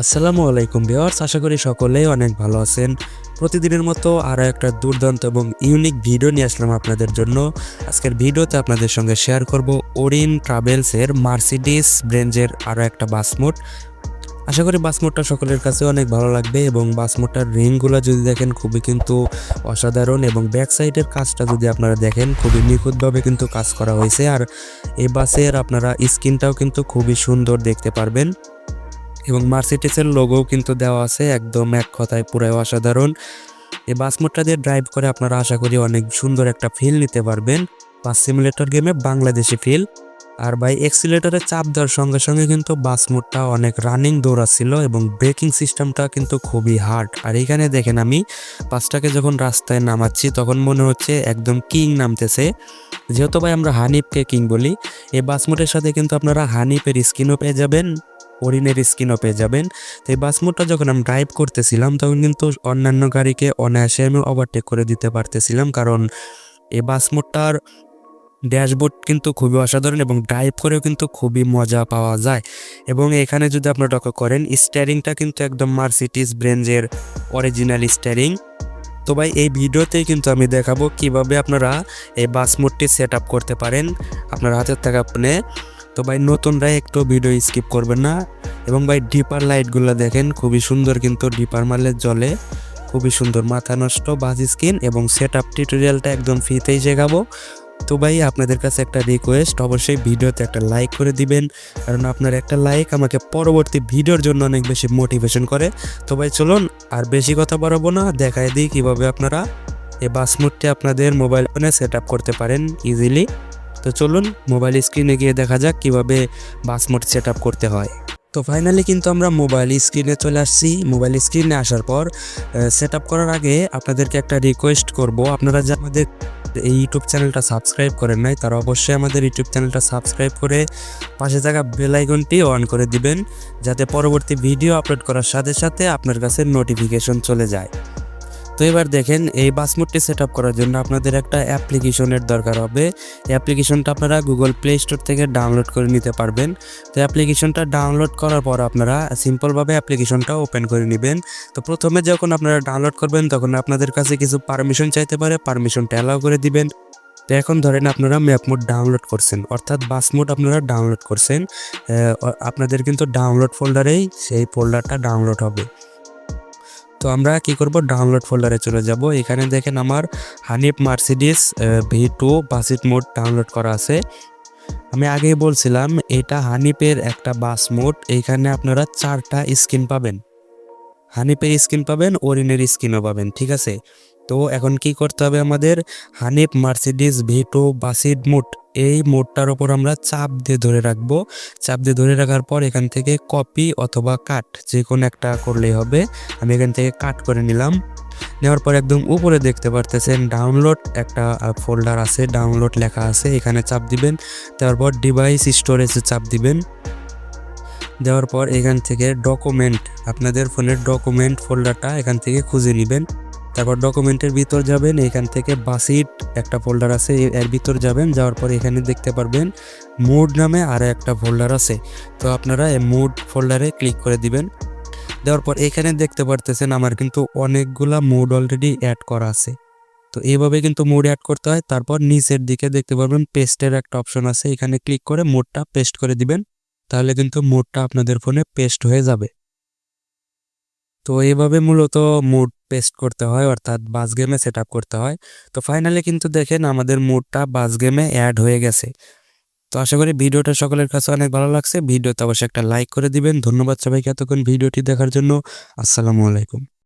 আসসালামু আলাইকুম ভিউয়ার্স, আশা করি সকলেই অনেক ভালো আছেন। প্রতিদিনের মতো আরও একটা দুর্দান্ত এবং ইউনিক ভিডিও নিয়ে আসলাম আপনাদের জন্য। আজকের ভিডিওতে আপনাদের সঙ্গে শেয়ার করব ওরিন ট্রাভেলসের মার্সিডিস ব্রেঞ্জের আরও একটা বাস মোড আশা করি বাস মোডটা সকলের কাছে অনেক ভালো লাগবে এবং বাস মোডটার রিংগুলো যদি দেখেন খুবই কিন্তু অসাধারণ এবং ব্যাক সাইডের কাজটা যদি আপনারা দেখেন খুবই নিখুঁতভাবে কিন্তু কাজ করা হয়েছে। আর এই বাসের আপনারা স্ক্রিনটাও কিন্তু খুবই সুন্দর দেখতে পারবেন। এবং মার্সিডিসের লোগোও কিন্তু দেওয়া আছে একদম এক কথায় পুরো অসাধারণ। এই বাস মোডটা দিয়ে ড্রাইভ করে আপনারা আশা করি অনেক সুন্দর একটা ফিল নিতে পারবেন। বাস সিমুলেটর গেমে বাংলাদেশি ফিল আর বাই এক্সিলেটরে চাপ দেওয়ার সঙ্গে সঙ্গে কিন্তু বাস মোডটা অনেক রানিং দৌড়াচ্ছিল এবং ব্রেকিং সিস্টেমটা কিন্তু খুবই হার্ড আর এখানে দেখেন আমি, বাসটাকে যখন রাস্তায় নামাচ্ছি তখন মনে হচ্ছে একদম কিং নামতেছে। যেহেতু ভাই আমরা হানিফকে কিং বলি, এই বাস মোডের সাথে কিন্তু আপনারা হানিফের স্কিনও পেয়ে যাবেন। হরিণের স্কিনও পেয়ে যাবেন। তো এই বাস মোডটা যখন আমি ড্রাইভ করতেছিলাম, তখন কিন্তু অন্যান্য গাড়িকে অনায়াসে আমি ওভারটেক করে দিতে পারতেছিলাম। কারণ এই বাস মোডটার ড্যাশবোর্ড কিন্তু খুবই অসাধারণ এবং ড্রাইভ করেও কিন্তু খুবই মজা পাওয়া যায়। এবং এখানে যদি আপনারা লক্ষ্য করেন স্টিয়ারিংটা কিন্তু একদম মার্সিটিস ব্রেঞ্জের অরিজিনাল স্টিয়ারিং তো ভাই, এই ভিডিওতেই কিন্তু আমি দেখাবো কীভাবে আপনারা এই বাস মোডটি সেট করতে পারেন আপনার হাতের থাকা আপনি। তো ভাই নতুনরা একটু ভিডিও স্কিপ করবেন না। এবং ভাই ডিপার লাইটগুলো দেখেন, খুবই সুন্দর কিন্তু ডিপার মারলে জলে, খুবই সুন্দর মাথা নষ্ট বাস স্কিন এবং সেট আপ টিউটোরিয়ালটা একদম ফ্রিতেই শেখাবো। তো ভাই, আপনাদের কাছে একটা রিকোয়েস্ট অবশ্যই ভিডিওতে একটা লাইক করে দিবেন, কারণ আপনার একটা লাইক আমাকে পরবর্তী ভিডিওর জন্য অনেক বেশি মোটিভেশন করে। তো ভাই, চলুন আর বেশি কথা বাড়াবো না, দেখায় দিই কীভাবে আপনারা এই বাস মোডটি আপনাদের মোবাইল ফোনে সেট আপ করতে পারেন ইজিলি তো চলুন মোবাইল স্ক্রিনে গিয়ে দেখা যাক কীভাবে বাস মোড সেট আপ করতে হয়। তো ফাইনালি কিন্তু আমরা মোবাইল স্ক্রিনে চলে আসছি। মোবাইল স্ক্রিনে আসার পর সেট করার আগে আপনাদেরকে একটা রিকোয়েস্ট করব। আপনারা যে আমাদের এই ইউটিউব চ্যানেলটা সাবস্ক্রাইব করেন নাই, তারা অবশ্যই আমাদের ইউটিউব চ্যানেলটা সাবস্ক্রাইব করে পাশে থাকা বেলাইকনটি অন করে দিবেন, যাতে পরবর্তী ভিডিও আপলোড করার সাথে সাথে আপনার কাছে নোটিফিকেশন চলে যায়। তো এবার দেখেন এই বাসমুটটি সেট করার জন্য আপনাদের একটা অ্যাপ্লিকেশনের দরকার হবে। অ্যাপ্লিকেশনটা আপনারা গুগল প্লে স্টোর থেকে ডাউনলোড করে নিতে পারবেন। তো অ্যাপ্লিকেশনটা ডাউনলোড করার পর আপনারা সিম্পলভাবে অ্যাপ্লিকেশনটা ওপেন করে নেবেন। তো প্রথমে যখন আপনারা ডাউনলোড করবেন, তখন আপনাদের কাছে কিছু পারমিশন চাইতে পারে। পারমিশনটা অ্যালাউ করে দিবেন। তো এখন ধরেন আপনারা ম্যাপ মোড ডাউনলোড করছেন। অর্থাৎ বাস মোড আপনারা ডাউনলোড করছেন। আপনাদের কিন্তু ডাউনলোড ফোল্ডারেই সেই ফোল্ডারটা ডাউনলোড হবে। তো আমরা কি করব? ডাউনলোড ফোল্ডারে চলে যাব। এখানে দেখেন আমার হানিফ মার্সিডিস ভি টু বাসিট মোড ডাউনলোড করা আছে। আমি আগেই বলছিলাম, এটা হানিপের একটা বাস মোড। এইখানে আপনারা চারটা স্কিন পাবেন। হানিপের স্কিন পাবেন ওরিনের স্কিনও পাবেন, ঠিক আছে? তো এখন কি করতে হবে আমাদের? হানিফ, মার্সিডিস ভি টু বাসিড মোড এই মোডটার ওপর আমরা চাপ দিয়ে ধরে রাখব। চাপ দিয়ে ধরে রাখার পর এখান থেকে কপি অথবা কাট যে কোনো একটা করলেই হবে। আমি এখান থেকে কাট করে নিলাম। নেওয়ার পর একদম উপরে দেখতে পারতেছেন, ডাউনলোড একটা ফোল্ডার আছে, ডাউনলোড লেখা আছে, এখানে চাপ দিবেন। তারপর ডিভাইস স্টোরেজে চাপ দিবেন। দেওয়ার পর এখান থেকে ডকুমেন্ট, আপনাদের ফোনের ডকুমেন্ট, ফোল্ডারটা এখান থেকে খুঁজে নেবেন। তারপর ডকুমেন্টের ভিতর যাবেন, এখান থেকে বাসিট একটা ফোল্ডার আছে এর ভিতর যাবেন, যাওয়ার পর এখানে দেখতে পারবেন মুড নামে আর একটা ফোল্ডার আছে। তো আপনারা এই মুড ফোল্ডারে ক্লিক করে দিবেন। দেওয়ার পর এখানে দেখতে পারতেছেন আমার কিন্তু অনেকগুলা মুড অলরেডি অ্যাড করা আছে। তো এইভাবে কিন্তু মুড অ্যাড করতে হয়। তারপর নিচের দিকে দেখতে পারবেন পেস্টের একটা অপশন আছে। এখানে ক্লিক করে মুডটা পেস্ট করে দিবেন। তাহলে কিন্তু মুডটা আপনাদের ফোনে পেস্ট হয়ে যাবে। তো এইভাবে মূলত মুড পেস্ট করতে হয়, অর্থাৎ বাস গেমে সেট করতে হয়। তো ফাইনালি কিন্তু দেখেন আমাদের মুডটা বাস গেমে অ্যাড হয়ে গেছে। তো আশা করি ভিডিওটা সকলের কাছে অনেক ভালো লাগছে। ভিডিওতে অবশ্যই একটা লাইক করে দিবেন। ধন্যবাদ সবাইকে এতক্ষণ ভিডিওটি দেখার জন্য। আসসালামু আলাইকুম।